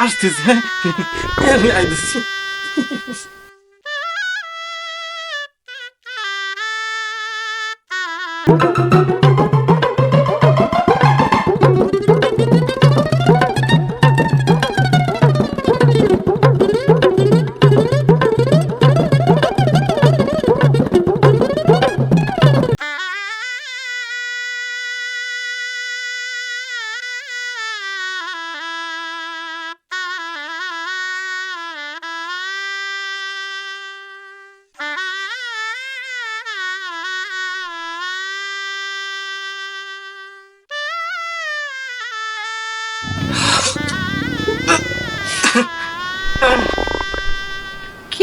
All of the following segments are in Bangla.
আসতেছে হ্যাঁ? আইতেছি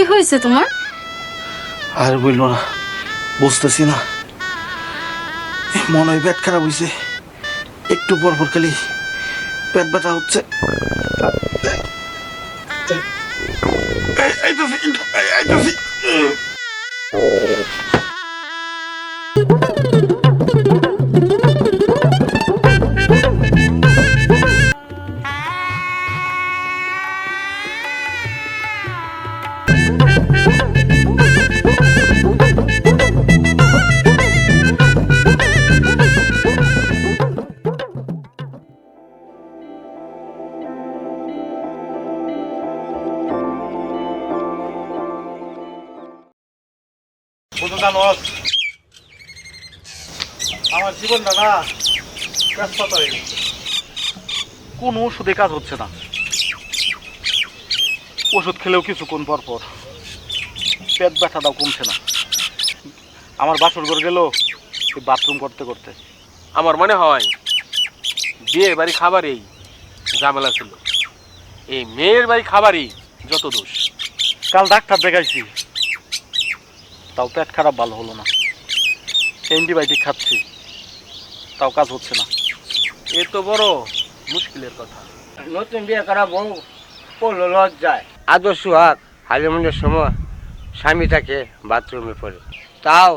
হয়েছে তোমার? আর বলল না বুঝতেছি না। মনে হয় পেট খারাপ হয়েছে একটু পর পর খালি পেট ব্যথা হচ্ছে। এই, জানোস আমার জীবনটা না ব্যস্ততা হয়ে গেছে। কোনো ওষুধে কাজ হচ্ছে না। ওষুধ খেলেও কিছুক্ষণ পর পর পেট ব্যথাটাও কমছে না। আমার বাসর ঘর গেল বাথরুম করতে করতে। আমার মনে হয় বিয়ে বাড়ি খাবারেই ঝামেলা ছিল। এই মেয়ের বাড়ি খাবারই যত দোষ। কাল ডাক্তার দেখাইছি। তাও পেট খারাপ ভালো হলো না। অ্যান্টিবায়োটিক খাচ্ছি তাও কাজ হচ্ছে না। এ তো বড় মুশকিলের কথা। নতুন বিয়ে করা বউ পড়ল লজ্জায়। আদর সুহাগ হালিমুন্ডের সময় স্বামী থাকে বাথরুমে পড়ে। তাও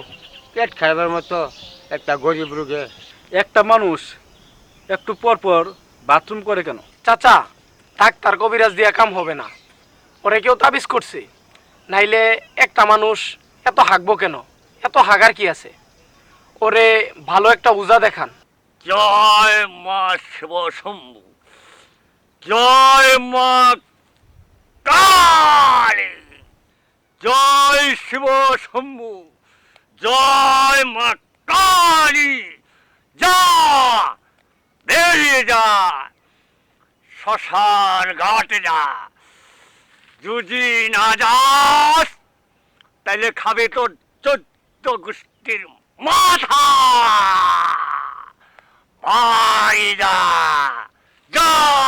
পেট খারাপের মতো একটা গরিব রোগে। একটা মানুষ একটু পর পর বাথরুম করে কেন? চাচা থাক তার কবিরাজ দিয়া কাম হবে না। ওরে কেউ তাবিজ করছে। নাইলে একটা মানুষ এত হাঁকবো কেন? এত হাগার কি আছে? ওরে, ভালো একটা উজা দেখান। জয় মা শিব শম্ভু। জয় মা কালী। জয় শিব শম্ভু। জয় মা কালী। যা, বেরিয়ে যা। শ্মশান ঘাটে যা। যদি না যাস তাহলে খাবে তোর চোদ্দ গোষ্ঠীর মাথা। যা!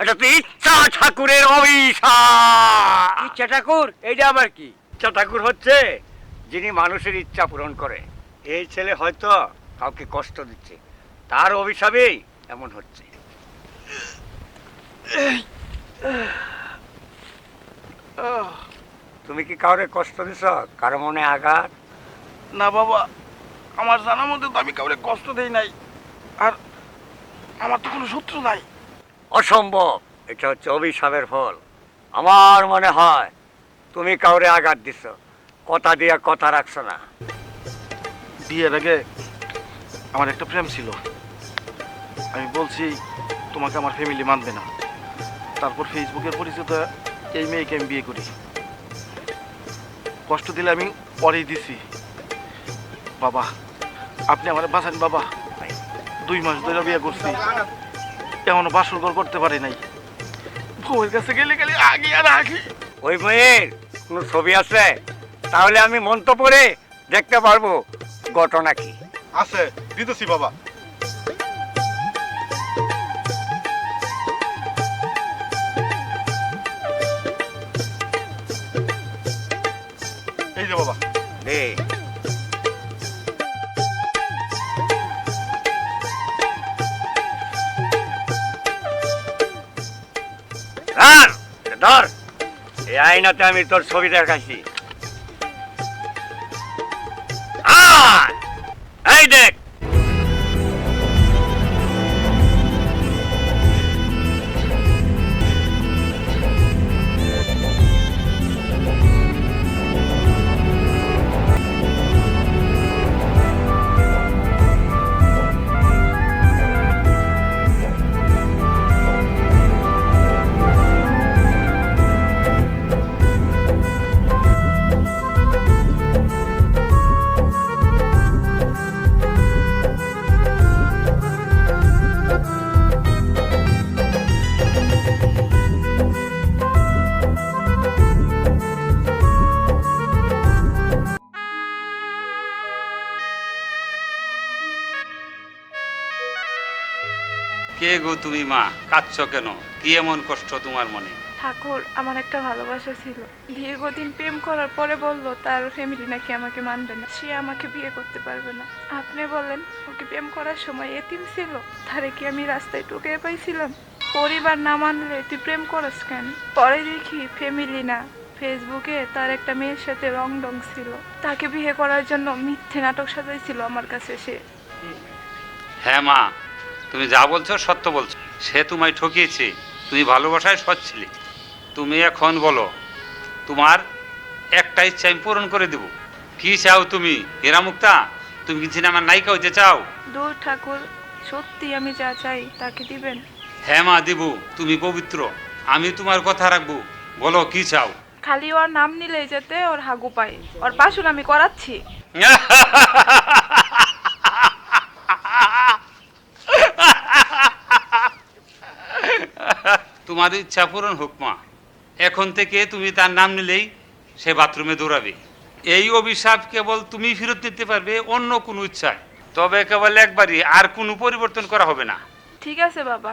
এটা তো ইচ্ছা ঠাকুরের অভিশাপ! ইচ্ছা ঠাকুর? এইটা আবার কি? ইচ্ছা ঠাকুর হচ্ছে যিনি মানুষের ইচ্ছা পূরণ করে। এই ছেলে হয়তো কাউকে কষ্ট দিচ্ছে। তার অভিশাপেই এমন হচ্ছে। তুমি কি কাউরে কষ্ট দিছ? কারও মনে আঘাত? না বাবা আমার জানার মধ্যে তো আমি কাউরে কষ্ট দেই নাই। আর আমার তো কোনো শত্রু নাই। অসম্ভব। এটা হচ্ছে অভিশাপের ফল। আমার মনে হয় তুমি কাউরে আঘাত দিছ। কথা দিয়া কথা রাখছো না। বিয়ের আগে আমার একটা প্রেম ছিল। আমি বলছি, তোমাকে আমার ফ্যামিলি মানবে না। তারপর ফেসবুকের পরিচিত এই মেয়েকে আমি বিয়ে করি। কষ্ট দিলে আমি পরেই দিছি। বাবা, আপনি আমার বাঁচান বাবা। দুই মাস ধরে বিয়ে করছি। এখনও বাসর ঘর করতে পারি নাই। বউয়ের কাছে গেলে গেলে আগে আর আগে ওই মেয়ের কোনো ছবি আছে? তাহলে আমি মন্ত পড়ে দেখতে পারব ঘটনা কি। আছে দিতেছি বাবা। এই আয়নাতে আমি তোর ছবি দেখাইছি আয়! এই দেখ গো তুমি মা কাঁদছ কেন? কি এমন কষ্ট তোমার মনে? ঠাকুর আমার একটা ভালোবাসা ছিল। দীর্ঘদিন প্রেম করার পরে বলল তার ফ্যামিলি নাকি আমাকে মানবে না। সে আমাকে বিয়ে করতে পারবে না। আপনি বলেন ওকে প্রেম করার সময় এতিম ছিল। তারে কি আমি রাস্তায় টুকে পাইছিলাম? পরিবার না মানলে তুই প্রেম করস কেন? পরে দেখি ফ্যামিলি না। ফেসবুকে তার একটা মেয়ের সাথে রং ডং ছিল। তাকে বিয়ে করার জন্য মিথ্যে নাটক সাজাইছিল আমার কাছে সে। হ্যাঁ মা তুমি যা বলছো সত্য বলছো। সে তোমায় ঠকিয়েছে তুমি ভালোবাসায় সৎ ছিলে। তুমি এখন বলো তোমার একটা ইচ্ছা আমি পূরণ করে দেব। কি চাও তুমি হেরা মুক্তা তুমি কি সিনেমার নায়িকা হইতে চাও? দূর ঠাকুর সত্যি আমি যা চাই তাকে দিবেন? হ্যাঁ মা দিব। তুমি পবিত্র। আমি তোমার কথা রাখব। বলো কি চাও? খালি ওর নাম নিলে যেতে ওর হাগু পায়। ওর পাশুন আমি করাচ্ছি। তোমার ইচ্ছা পূরণ হোক মা। এখন থেকে তুমি তার নাম নিলেই সে বাথরুমে দৌড়াবে। এই অভিশাপ কেবল তুমি ফেরত নিতে পারবে অন্য কোনো ইচ্ছায়। তবে কেবল একবারই আর কোনো পরিবর্তন করা হবে না। ঠিক আছে বাবা।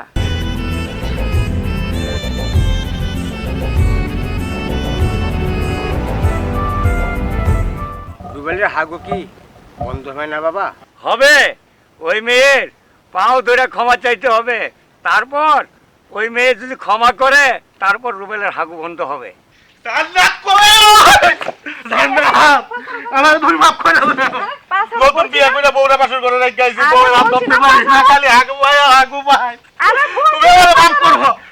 রুবেলের হাগু কি? বন্ধ হয় না বাবা? হবে। ওই মেয়ের পাও ধরে ক্ষমা চাইতে হবে। তারপর ওই মেয়ে যদি ক্ষমা করে তারপর রুবেলের হাগু বন্ধ হবে। নতুন বিয়ে করে বউরা বাসর করে রেখে খালি ভাই ভাই।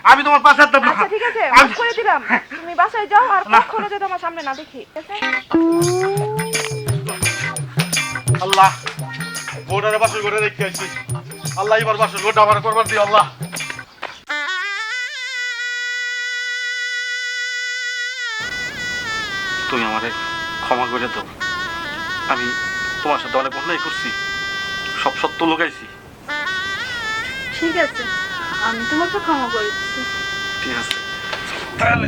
আমি তোমার পাশে থাকতে আচ্ছা ঠিক আছে মাফ করে দিলাম। তুমি বাসায় যাও আর কখনো যেন আমার সামনে না দেখি আল্লাহ বউটারে বাসর করে রেখে আইছি আল্লাহ এবার বাসর ঘরটা আমার করবার দিও আল্লাহ। তুমি আমারে ক্ষমা করে দাও। আমি তোমার সাথে অনেক অন্যায় করছি। সব সত্য লুকাইছি। ঠিক আছে আমি তোমাকে ক্ষমা করে দিচ্ছি। ঠিক আছে তাহলে।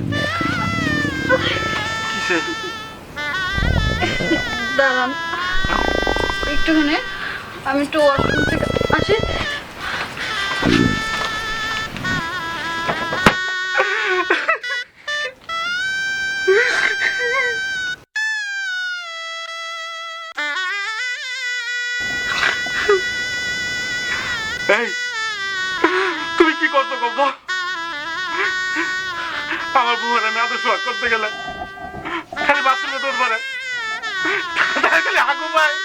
কিসে? দাঁড়ান একটুখানি আমি একটু ওয়াশরুম থেকে আসি। তুমি কি করছ গল্প আমার বউয়ের আমি আদর্শ করতে গেলে খালি বাথরুমে দৌড় খালি আগু পায়।